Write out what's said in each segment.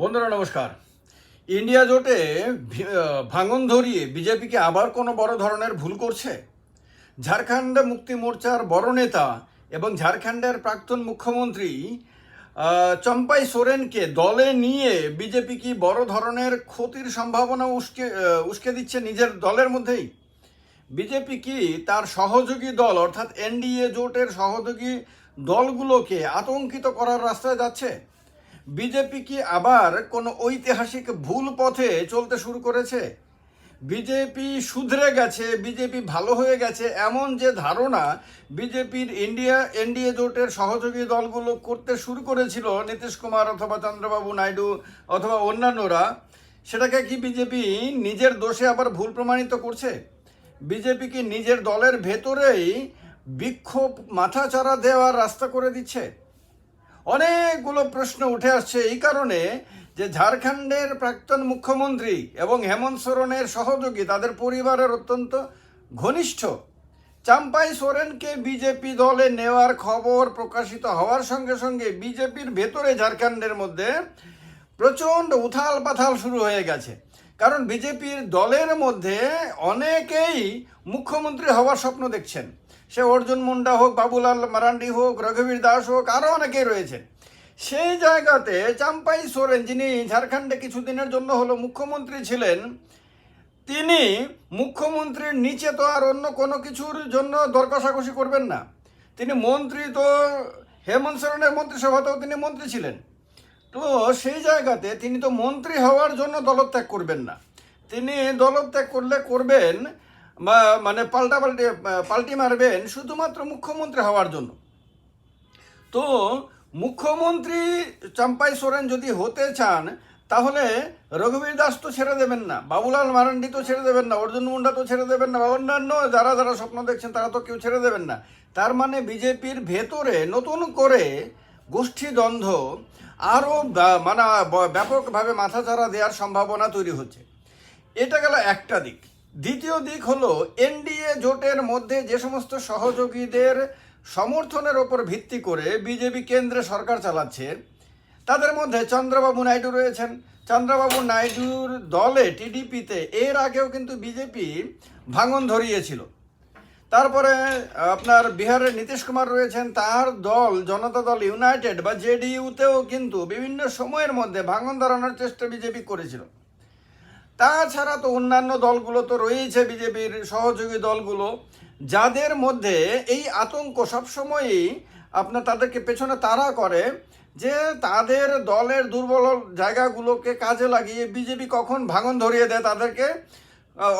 বন্ধুরা, নমস্কার। ইন্ডিয়া জোটে ভাঙন ধরিয়ে বিজেপিকে আবার কোনো বড় ধরনের ভুল করছে? ঝাড়খণ্ড মুক্তি মোর্চার বড় নেতা এবং ঝাড়খণ্ডের প্রাক্তন মুখ্যমন্ত্রী চম্পাই সোরেনকে দলে নিয়ে বিজেপি কি বড় ধরনের ক্ষতির সম্ভাবনা উস্কে উস্কে দিচ্ছে নিজের দলের মধ্যেই? বিজেপি কি তার সহযোগী দল, অর্থাৎ এনডিএ জোটের সহযোগী দলগুলোকে আতঙ্কিত করার রাস্তায় যাচ্ছে? বিজেপি কি আবার কোনো ঐতিহাসিক ভুল পথে চলতে শুরু করেছে? বিজেপি শুধরে গেছে, বিজেপি ভালো হয়ে গেছে, এমন যে ধারণা বিজেপির ইন্ডিয়া, এনডিএ জোটের সহযোগী দলগুলো করতে শুরু করেছিল নীতিশ কুমার অথবা চন্দ্রবাবু নাইডু অথবা অন্যান্যরা। সেটাকে কি বিজেপি নিজের দোষে আবার ভুল প্রমাণিত করছে? বিজেপি কি নিজের দলের ভেতরেই বিক্ষোভ, মাথাচাড়া দেওয়ার রাস্তা করে দিচ্ছে? অনেকগুলো প্রশ্ন উঠে আসছে এই কারণে যে ঝাড়খণ্ডের প্রাক্তন মুখ্যমন্ত্রী এবং হেমন্ত সোরেনের সহযোগী তাদের পরিবারের অত্যন্ত ঘনিষ্ঠ। চাম্পাই সোরেনকে বিজেপি দলে নেওয়ার খবর প্রকাশিত হওয়ার সঙ্গে সঙ্গে বিজেপির ভেতরে ঝাড়খণ্ডের মধ্যে প্রচণ্ড উথাল পাথাল শুরু হয়ে গেছে। কারণ বিজেপির দলের মধ্যে অনেকেই মুখ্যমন্ত্রী হওয়ার স্বপ্ন দেখছেন। সে অর্জুন মুন্ডা হোক, বাবুলাল মারান্ডি হোক, রঘুবীর দাস হোক আরও অনেকেই রয়েছেন সেই জায়গাতে চাম্পাই সোরেন, যিনি ঝাড়খণ্ডে কিছুদিনের জন্য হলো মুখ্যমন্ত্রী ছিলেন, তিনি মুখ্যমন্ত্রীর নিচে তো আর অন্য কোনো কিছুর জন্য দর কষাকষি করবেন না। তিনি মন্ত্রী তো, হেমন্ত সোরেনের মন্ত্রিসভাতেও তিনি মন্ত্রী ছিলেন। তো সেই জায়গাতে তিনি তো মন্ত্রী হওয়ার জন্য দলত্যাগ করবেন না। তিনি দলত্যাগ করলে করবেন মানে পাল্টা পাল্টি পাল্টি মারবেন শুধুমাত্র মুখ্যমন্ত্রী হওয়ার জন্য। তো মুখ্যমন্ত্রী চম্পাই সোরেন যদি হতে চান, তাহলে রঘুবীর দাস তো ছেড়ে দেবেন না, বাবুলাল মারান্ডি তো ছেড়ে দেবেন না, অর্জুন মুন্ডা তো ছেড়ে দেবেন না, অন্যান্য যারা যারা স্বপ্ন দেখছেন তারা তো কেউ ছেড়ে দেবেন না। তার মানে বিজেপির ভেতরে নতুন করে গোষ্ঠীদ্বন্দ্ব আরও মানে ব্যাপকভাবে মাথাচাড়া দেওয়ার সম্ভাবনা তৈরি হচ্ছে। এটা গেল একটা দিক। দ্বিতীয় দিক হলো, এনডিএ জোটের মধ্যে যে সমস্ত সহযোগীদের সমর্থনের ওপর ভিত্তি করে বিজেপি কেন্দ্রে সরকার চালাচ্ছে, তাদের মধ্যে চন্দ্রবাবু নাইডু রয়েছেন। চন্দ্রবাবু নাইডুর দলে টিডিপিতে এর আগেও কিন্তু বিজেপি ভাঙন ধরিয়েছিল। তারপরে আপনার বিহারের নীতিশ কুমার রয়েছেন, তার দল, জনতা দল ইউনাইটেড বা জেডিইউতেও কিন্তু বিভিন্ন সময়ের মধ্যে ভাঙন ধরানোর চেষ্টা বিজেপি করেছিল। তাছাড়া তো অন্যান্য দলগুলো তো রয়েছে, বিজেপির সহযোগী দলগুলো। যাদের মধ্যে এই আতঙ্ক সবসময়ই আপনার তাদেরকে পেছনে তারা করে যে তাদের দলের দুর্বল জায়গাগুলোকে কাজে লাগিয়ে বিজেপি কখন ভাঙন ধরিয়ে দেয়, তাদেরকে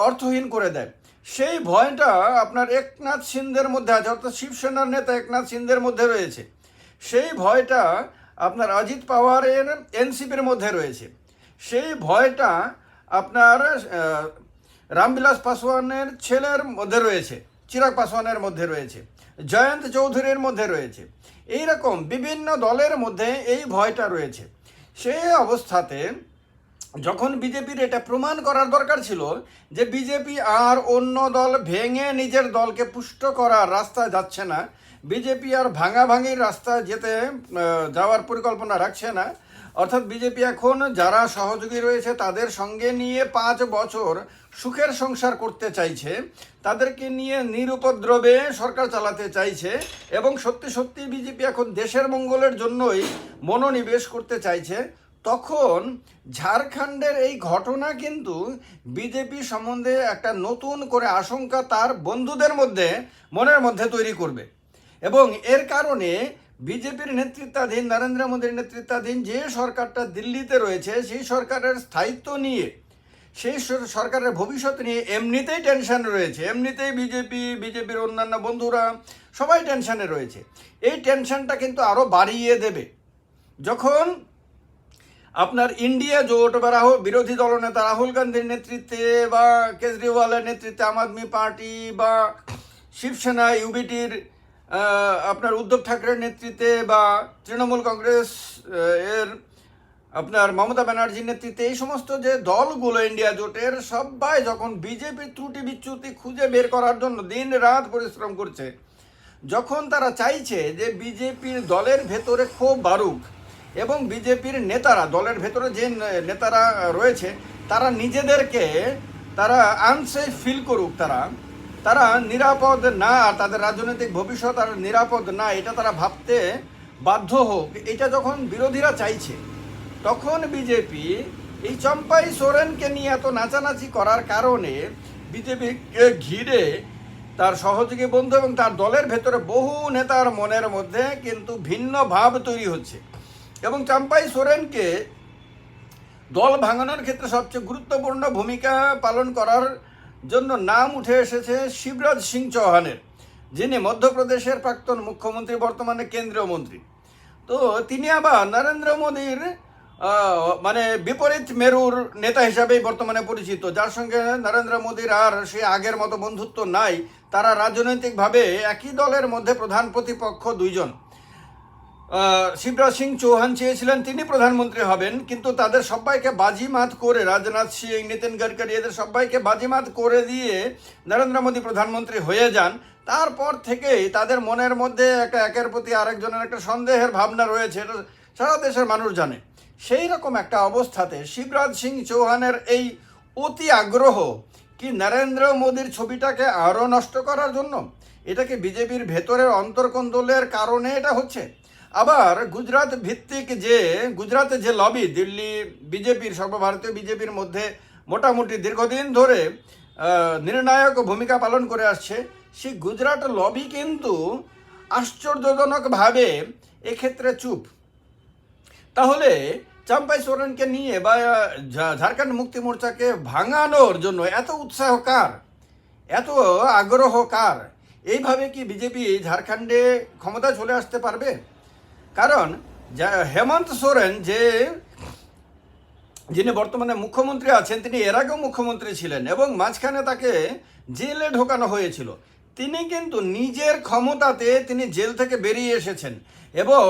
অর্থহীন করে দেয়। সেই ভয়টা আপনার একনাথ সিন্ধের মধ্যে আছে, অর্থাৎ শিবসেনার নেতা একনাথ সিন্ধের মধ্যে রয়েছে। সেই ভয়টা আপনার অজিত পাওয়ারের এনসিপির মধ্যে রয়েছে। সেই ভয়টা আপনার রামবিলাস পাসওয়ানের ছেলের মধ্যে রয়েছে, চিরাগ পাসওয়ানের মধ্যে রয়েছে, জয়ন্ত চৌধুরীর মধ্যে রয়েছে এই রকম বিভিন্ন দলের মধ্যে এই ভয়টা রয়েছে। সেই অবস্থাতে যখন বিজেপির এটা প্রমাণ করার দরকার ছিল যে বিজেপি আর অন্য দল ভেঙে নিজের দলকে পুষ্ট করার রাস্তায় যাচ্ছে না, বিজেপি আর ভাঙাভাঙির রাস্তায় যেতে যাওয়ার পরিকল্পনা রাখছে না অর্থাৎ বিজেপি এখন যারা সহযোগী রয়েছে তাদের সঙ্গে নিয়ে পাঁচ বছর সুখের সংসার করতে চাইছে, তাদেরকে নিয়ে নিরুপদ্রবে সরকার চালাতে চাইছে এবং সত্যি সত্যি বিজেপি এখন দেশের মঙ্গলের জন্যই মনোনিবেশ করতে চাইছে। তখন ঝাড়খণ্ডের এই ঘটনা কিন্তু বিজেপি সম্বন্ধে একটা নতুন করে আশঙ্কা তার বন্ধুদের মধ্যে, মনের মধ্যে তৈরি করবে। এবং এর কারণে বিজেপির নেতৃত্বাধীন, নরেন্দ্র মোদীর নেতৃত্বাধীন যে সরকারটা দিল্লিতে রয়েছে, সেই সরকারের স্থায়িত্ব নিয়ে, সেই সরকারের ভবিষ্যৎ নিয়ে এমনিতেই টেনশন রয়েছে। এমনিতেই বিজেপি, বিজেপির অন্যান্য বন্ধুরা সবাই টেনশনে রয়েছে। এই টেনশনটা কিন্তু আরও বাড়িয়ে দেবে। যখন আপনার ইন্ডিয়া জোট বা রাহুল, বিরোধী দলনেতা রাহুল গান্ধীর নেতৃত্বে বা কেজরিওয়ালের নেতৃত্বে আম আদমি পার্টি বা শিবসেনা, ইউবিটির আপনার উদ্ধব ঠাকরের নেতৃত্বে বা তৃণমূল কংগ্রেস এর আপনার মমতা ব্যানার্জির নেতৃত্বে এই সমস্ত যে দলগুলো ইন্ডিয়া জোটের, সবাই যখন বিজেপির ত্রুটি বিচ্যুতি খুঁজে বের করার জন্য দিন রাত পরিশ্রম করছে, যখন তারা চাইছে যে বিজেপির দলের ভেতরে ক্ষোভ বাড়ুক এবং বিজেপির নেতারা, দলের ভেতরে যে নেতারা রয়েছে, তারা নিজেদেরকে, তারা আনসেফ ফিল করুক তারা তারা নিরাপদ না তাদের রাজনৈতিক ভবিষ্যৎ আর নিরাপদ না, এটা তারা ভাবতে বাধ্য হোক। এটা যখন বিরোধীরা চাইছে, তখন বিজেপি এই চম্পাই সোরেনকে নিয়ে এত নাচানাচি করার কারণে বিজেপিকে ঘিরে তার সহযোগী বন্ধু এবং তার দলের ভেতরে বহু নেতার মনের মধ্যে কিন্তু ভিন্ন ভাব তৈরি হচ্ছে। এবং চাম্পাই সোরেনকে দল ভাঙানোর ক্ষেত্রে সবচেয়ে গুরুত্বপূর্ণ ভূমিকা পালন করার জন্য নাম উঠে এসেছে শিবরাজ সিং চৌহানের, যিনি মধ্যপ্রদেশের প্রাক্তন মুখ্যমন্ত্রী, বর্তমানে কেন্দ্রীয় মন্ত্রী। তো তিনি আবার নরেন্দ্র মোদীর মানে বিপরীত মেরুর নেতা হিসাবেই বর্তমানে পরিচিত। যার সঙ্গে নরেন্দ্র মোদীর আর সে আগের মতো বন্ধুত্ব নাই, তারা রাজনৈতিকভাবে একই দলের মধ্যে প্রধান প্রতিপক্ষ দুইজন। শিবরাজ সিং চৌহান চেয়েছিলেন তিনি প্রধানমন্ত্রী হবেন, কিন্তু তাদের সবাইকে বাজিমাত করে, রাজনাথ সিং, নিতিন গডকরি, এদের সবাইকে বাজিমাত করে দিয়ে নরেন্দ্র মোদী প্রধানমন্ত্রী হয়ে যান। তারপর থেকেই তাদের মনের মধ্যে একটা একের প্রতি আরেকজনের একটা সন্দেহের ভাবনা রয়েছে, এটা সারা দেশের মানুষ জানে। সেই রকম একটা অবস্থাতে শিবরাজ সিং চৌহানের এই অতি আগ্রহ কি নরেন্দ্র মোদীর ছবিটাকে আরও নষ্ট করার জন্য? এটাকে বিজেপির ভেতরের অন্তর্কন্দলের কারণে এটা হচ্ছে? আবার গুজরাট ভিত্তিক যে গুজরাতে যে লবি দিল্লি, বিজেপির, সর্বভারতীয় বিজেপির মধ্যে মোটামুটি দীর্ঘদিন ধরে নির্ণায়ক ভূমিকা পালন করে আসছে, সেই গুজরাট লবি কিন্তু আশ্চর্যজনকভাবে এক্ষেত্রে চুপ। তাহলে চাম্পাই সোরেনকে নিয়ে বা ঝাড়খণ্ড মুক্তি মোর্চাকে ভাঙানোর জন্য এত উৎসাহ কার? এত আগ্রহ কার? এইভাবে কি বিজেপি ঝাড়খণ্ডে ক্ষমতা চলে আসতে পারবে? কারণ হেমন্ত সোরেন যে যিনি বর্তমানে মুখ্যমন্ত্রী আছেন, তিনি এর আগেও মুখ্যমন্ত্রী ছিলেন এবং মাঝখানে তাকে জেলে ঢোকানো হয়েছিল। তিনি কিন্তু নিজের ক্ষমতাতে তিনি জেল থেকে বেরিয়ে এসেছেন এবং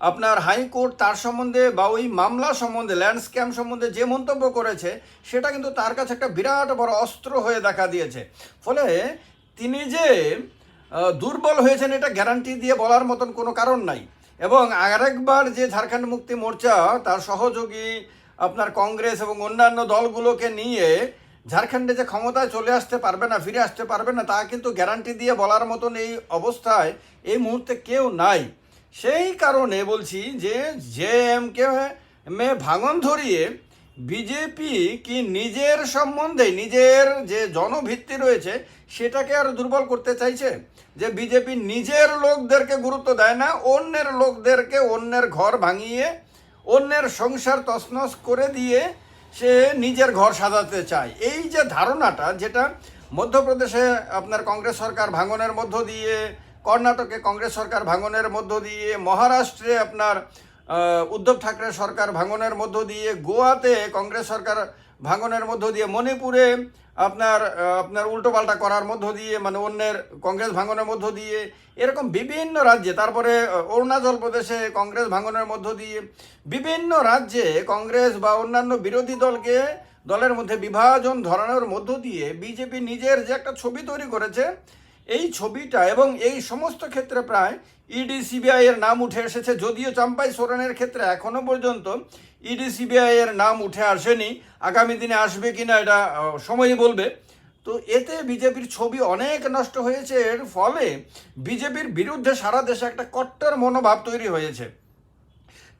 আপনার হাইকোর্ট তার সম্বন্ধে বা ওই মামলা সম্বন্ধে ল্যান্ড স্ক্যাম সম্বন্ধে যে মন্তব্য করেছে, সেটা কিন্তু তার কাছে একটা বিরাট বড় অস্ত্র হয়ে দেখা দিয়েছে। ফলে তিনি যে দুর্বল হয়েছেন, এটা গ্যারান্টি দিয়ে বলার মতন কোনো কারণ নাই। এবং আরেকবার যে ঝাড়খণ্ড মুক্তি মোর্চা, তার সহযোগী আপনার কংগ্রেস এবং অন্যান্য দলগুলোকে নিয়ে ঝাড়খণ্ডে যে ক্ষমতায় চলে আসতে পারবে না, ফিরে আসতে পারবে না, তা কিন্তু গ্যারান্টি দিয়ে বলার মতন এই অবস্থায় এই মুহূর্তে কেউ নাই। সেই কারণে বলছি যে জে এম কে মে ভাঙন ধরিয়ে বিজেপি কি নিজের সম্বন্ধে, নিজের যে জনভিত্তি রয়েছে, সেটাকে আরও দুর্বল করতে চাইছে? যে বিজেপি নিজের লোকদেরকে গুরুত্ব দেয় না, অন্যের লোকদেরকে অন্যের ঘর ভাঙিয়ে, অন্যের সংসার তছনছ করে দিয়ে সে নিজের ঘর সাজাতে চায়। এই যে ধারণাটা, যেটা মধ্যপ্রদেশে আপনার কংগ্রেস সরকার ভাঙনের মধ্য দিয়ে, কর্ণাটকে কংগ্রেস সরকার ভাঙনের মধ্য দিয়ে, মহারাষ্ট্রে আপনার উদ্ধব ঠাকরে সরকার ভাঙনের মধ্য দিয়ে, গোয়াতে কংগ্রেস সরকার ভাঙনের মধ্য দিয়ে, মণিপুরে আপনার আপনার উল্টোপাল্টা করার মধ্য দিয়ে মানে অন্যের কংগ্রেস ভাঙনের মধ্য দিয়ে, এরকম বিভিন্ন রাজ্যে, তারপরে অরুণাচল প্রদেশে কংগ্রেস ভাঙনের মধ্য দিয়ে, বিভিন্ন রাজ্যে কংগ্রেস বা অন্যান্য বিরোধী দলকে, দলের মধ্যে বিভাজন ধরানোর মধ্য দিয়ে, বিজেপি নিজের যে একটা ছবি তৈরি করেছে এই ছবিটা এবং এই সমস্ত ক্ষেত্রে প্রায় ইডি সিবিআই এর নাম উঠে এসেছে, যদিও চাম্পাই সোরেনের ক্ষেত্রে এখনও পর্যন্ত ইডি সিবিআই এর নাম উঠে আসেনি। আগামী দিনে আসবে কিনা এটা সময়ই বলবে। তো এতে বিজেপির ছবি অনেক নষ্ট হয়েছে, এর ফলে বিজেপির বিরুদ্ধে সারা দেশে একটা কট্টর মনোভাব তৈরি হয়েছে।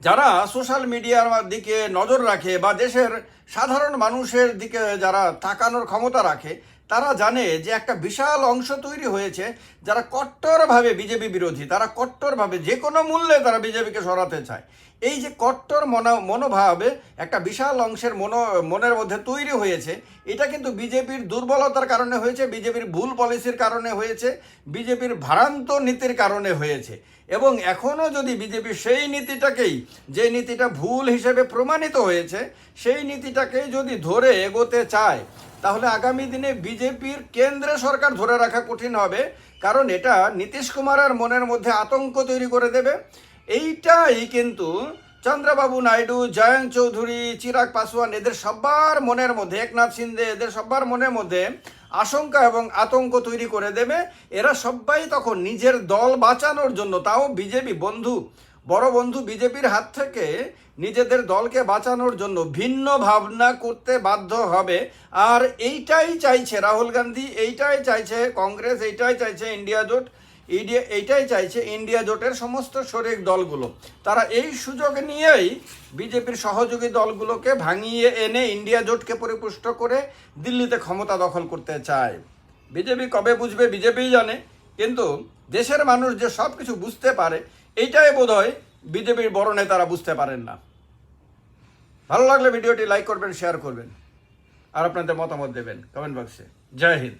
যারা সোশ্যাল মিডিয়ার দিকে নজর রাখে বা দেশের সাধারণ মানুষের দিকে যারা তাকানোর ক্ষমতা রাখে তারা জানে যে একটা বিশাল অংশ তৈরি হয়েছে যারা কট্টরভাবে বিজেপি বিরোধী, তারা কট্টরভাবে যে কোনো মূল্যে তারা বিজেপিকে সরাতে চায়। এই যে কট্টর মনো, মনোভাবে একটা বিশাল অংশের মনো, মনের মধ্যে তৈরি হয়েছে, এটা কিন্তু বিজেপির দুর্বলতার কারণে হয়েছে, বিজেপির ভুল পলিসির কারণে হয়েছে, বিজেপির ভারান্ত নীতির কারণে হয়েছে। এবং এখনও যদি বিজেপি সেই নীতিটাকেই, যে নীতিটা ভুল হিসেবে প্রমাণিত হয়েছে, সেই নীতিটাকেই যদি ধরে এগোতে চায় তাহলে আগামী দিনে বিজেপির কেন্দ্রে সরকার ধরে রাখা কঠিন হবে, কারণ এটা নীতিশ কুমারের মনের মধ্যে আতঙ্ক তৈরি করে দেবে। এইটাই কিন্তু চন্দ্রবাবু নাইডু, জয়ন্ত চৌধুরী, চিরাগ পাসওয়ান এদের সবার মনের মধ্যে, একনাথ সিন্ধে এদের সবার মনের মধ্যে আশঙ্কা এবং আতঙ্ক তৈরি করে দেবে। এরা সবাই তখন নিজের দল বাঁচানোর জন্য, তাও বিজেপি বন্ধু বড় বন্ধু বিজেপির হাত থেকে নিজেদের দলকে বাঁচানোর জন্য ভিন্ন ভাবনা করতে বাধ্য হবে। আর এইটাই চাইছে রাহুল গান্ধী, এইটাই চাইছে কংগ্রেস, এইটাই চাইছে ইন্ডিয়া জোট ইন্ডিয়া এইটাই চাইছে ইন্ডিয়া জোটের সমস্ত শরিক দলগুলো। তারা এই সুযোগ নিয়েই বিজেপির সহযোগী দলগুলোকে ভাঙিয়ে এনে ইন্ডিয়া জোটকে পরিপুষ্ট করে দিল্লিতে ক্ষমতা দখল করতে চায়। বিজেপি কবে বুঝবে বিজেপিই জানে। কিন্তু দেশের মানুষ যে সব কিছু বুঝতে পারে এইটাই বোধ হয় বিজেপির বড় নেতারা বুঝতে পারেন না। ভালো লাগলে ভিডিওটি লাইক করবেন শেয়ার করবেন। আর আপনাদের মতামত দেবেন কমেন্ট বক্সে জয় হিন্দ।